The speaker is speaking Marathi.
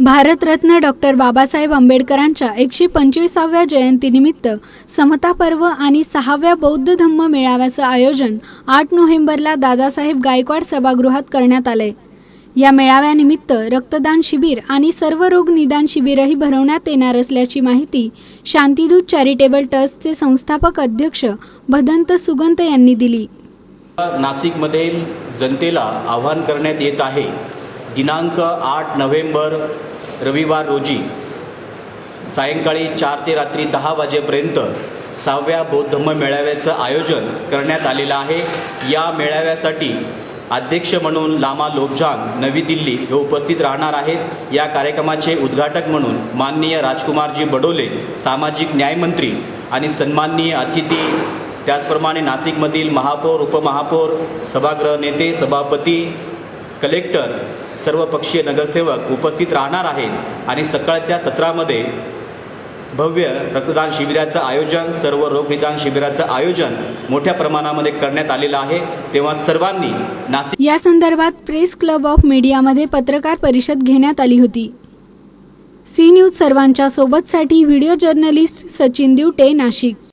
भारतरत्न डॉक्टर बाबासाहेब आंबेडकरांच्या एकशे पंचवीसाव्या जयंतीनिमित्त समता पर्व आणि सहाव्या बौद्ध धम्म मेळाव्याचं आयोजन आठ नोव्हेंबरला दादासाहेब गायकवाड सभागृहात करण्यात आलंय. या मेळाव्यानिमित्त रक्तदान शिबिर आणि सर्व रोग निदान शिबिरही भरवण्यात येणार असल्याची माहिती शांतीदूत चॅरिटेबल ट्रस्टचे संस्थापक अध्यक्ष भदंत सुगंत यांनी दिली. नाशिकमध्ये जनतेला आव्हान करण्यात येत आहे. दिनांक आठ नोव्हेंबर रविवार रोजी सायंकाळी चार ते रात्री दहा वाजेपर्यंत सहाव्या बौद्धम्म मेळाव्याचं आयोजन करण्यात आलेलं आहे. या मेळाव्यासाठी अध्यक्ष म्हणून लामा लोबझांग नवी दिल्ली हे उपस्थित राहणार आहेत. या कार्यक्रमाचे उद्घाटक म्हणून माननीय राजकुमारजी बडोले सामाजिक न्यायमंत्री आणि सन्माननीय अतिथी त्याचप्रमाणे नाशिकमधील महापौर उपमहापौर सभागृह नेते सभापती कलेक्टर सर्व पक्षीय नगरसेवक उपस्थित राहणार आहेत आणि सकाळच्या सत्रामध्ये भव्य रक्तदान शिबिराचं आयोजन सर्व रोगनिदान शिबिराचं आयोजन मोठ्या प्रमाणामध्ये करण्यात आलेलं आहे. तेव्हा सर्वांनी नाशिक या संदर्भात प्रेस क्लब ऑफ मीडियामध्ये पत्रकार परिषद घेण्यात आली होती. सी न्यूज सर्वांच्या सोबतसाठी व्हिडिओ जर्नलिस्ट सचिन दिवटे नाशिक.